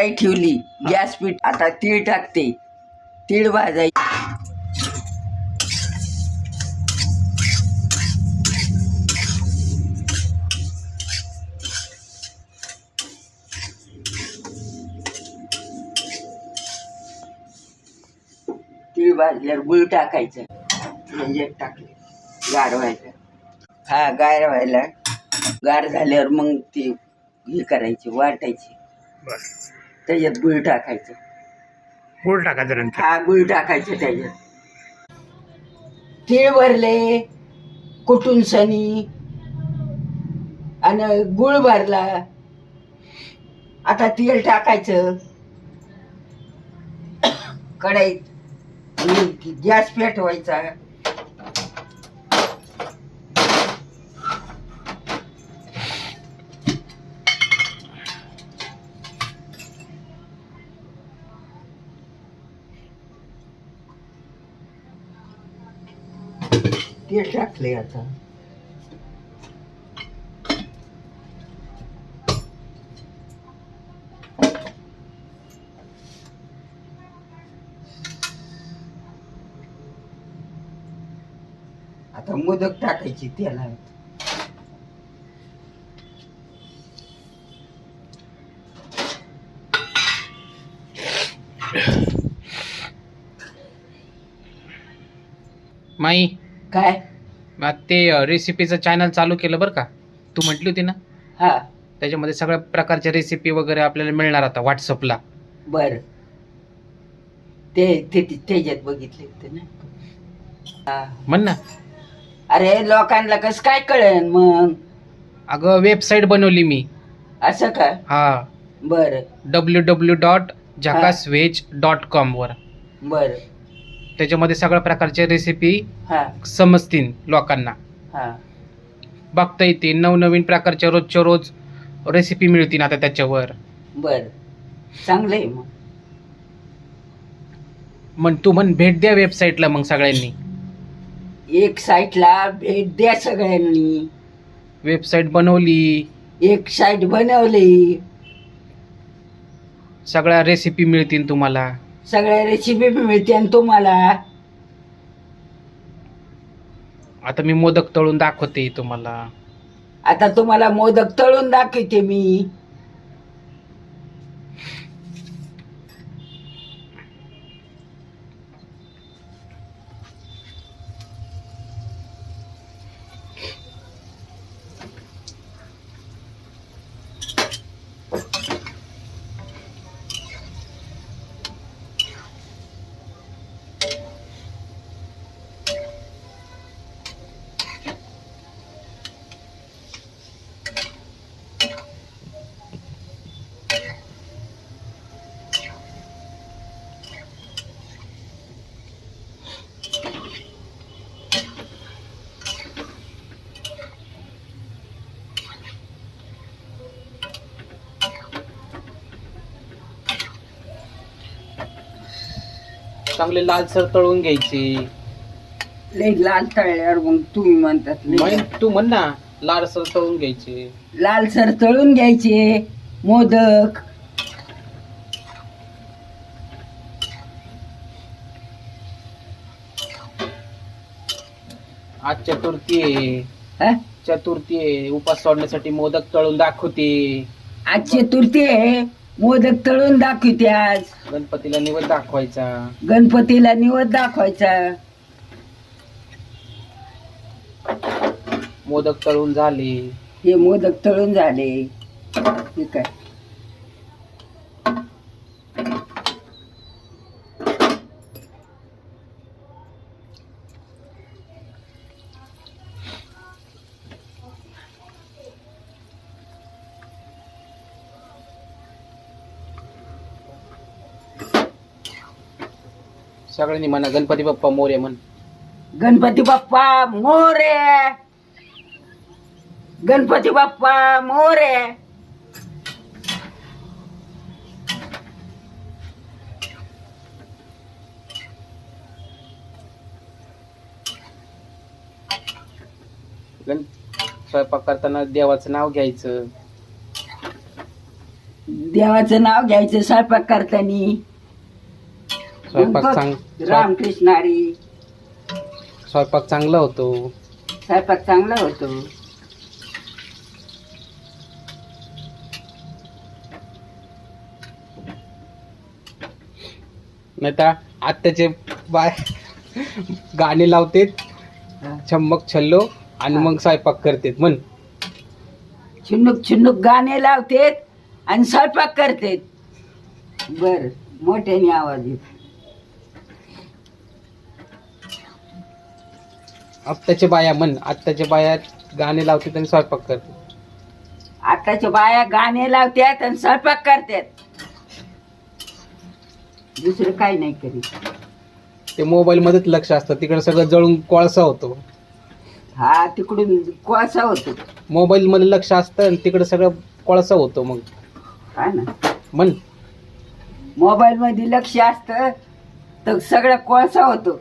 कढाई ठेवली. गॅस पीठ. आता तीळ टाकते. तीळ भाजायची तीळ भाजल्यावर गुळ टाकायचं. म्हणजे ह्याच्यात टाकले. गार व्हायला हा गार व्हायला. गार झाल्यावर मग ते हे करायचे वाटायचे. त्याच्यात गुळ टाकायचं. गुळ टाकायचं नंतर. हा गुळ टाकायचं त्याच्यात. तीळ भरले कुटून सनी? आणि गुळ भरला. आता तेल टाकायचं. कढईत. आणि गॅस पेटवायचा. ते टाकले आता. आता मोदक टाकायची त्याला. माई. काय? मग ते रेसिपीचं चॅनल चालू केलं बरं का? तू म्हटली होती ना? हा. त्याच्यामध्ये सगळ्या प्रकारच्या रेसिपी वगैरे आपल्याला मिळणार आता व्हॉट्सअपला बर. ते ते ते- त्याच्यात बघितले होते ना. हा. म्हण ना. अरे लोकांना कसं काय कळेल मग? अगं वेबसाईट बनवली मी. असं का? हा. बर. W W dot Jhakaas veg dot कॉमवर बर. त्याच्यामध्ये सगळ्या प्रकारच्या रेसिपी हा. समजतील लोकांना. हा. बघता येतील नवनवीन प्रकारच्या रोजच्या रोज रेसिपी मिळतील आता त्याच्यावर. बर. चांगलं आहे मग. म्हण तू म्हण भेट द्या वेबसाईटला मग सगळ्यांनी. एक साईटला भेट द्या सगळ्यांनी. वेबसाईट बनवली. एक साईट बनवली. सगळ्या रेसिपी मिळतील तुम्हाला. सगळ्या रेसिपी मिळते तुम्हाला. आता मी मोदक तळून दाखवते तुम्हाला. आता तुम्हाला मोदक तळून दाखवते मी. चांगले लालसर तळून घ्यायचे. लाल तळल्यावर मग तुम्ही म्हणतात म्हण- तू म्हण ना लालसर तळून घ्यायचे. लालसर तळून घ्यायचे मोदक. आज चतुर्थी आहे. हा? चतुर्थी आहे. उपास सोडण्यासाठी मोदक तळून दाखवते. आज चतुर्थी आहे. मोदक तळून दाखवते आज. गणपतीला निवड दाखवायचा. गणपतीला निवद दाखवायचा. मोदक तळून झाले. हे मोदक तळून झाले. हे काय? सगळ्यांनी म्हणा गणपती बाप्पा मोरे म्हण. गणपती बाप्पा मोरे. गणपती बाप्पा मोरे. गण स्वयंपाक करताना देवाचं नाव घ्यायचं. देवाचं नाव घ्यायचं स्वयंपाक करताना. स्वयंपाक स्वयं- स्वयंपाक चांगला होतो. स्वयंपाक चांगला होतो. नाही तर आत्ताचे बाय गाणे लावतेत हा. छम्मक छल्लो आणि मग स्वयंपाक करतेत. म्हण. छिन्नुक छिन्नुक गाणे लावतेत आणि स्वयंपाक करतेत. बर मोठ्याने आवाज येत आत्ताच्या बाया म्हण आत्ताच्या बाया गाणे लावतात आणि स्वयंपाक करतात. आताच्या बाया गाणे लावतात आणि स्वयंपाक करतात. दुसरं काही नाही करीत. ते मोबाईल मध्येच लक्ष असतं. तिकडे सगळं जळून कोळसा होतो. हा तिकडून कोळसा होतो. मोबाईल मध्ये लक्ष असतं आणि तिकडे सगळं कोळसा होतो मग. हा ना. म्हण. मोबाईल मध्ये लक्ष असतं तर सगळं कोळसा होतो.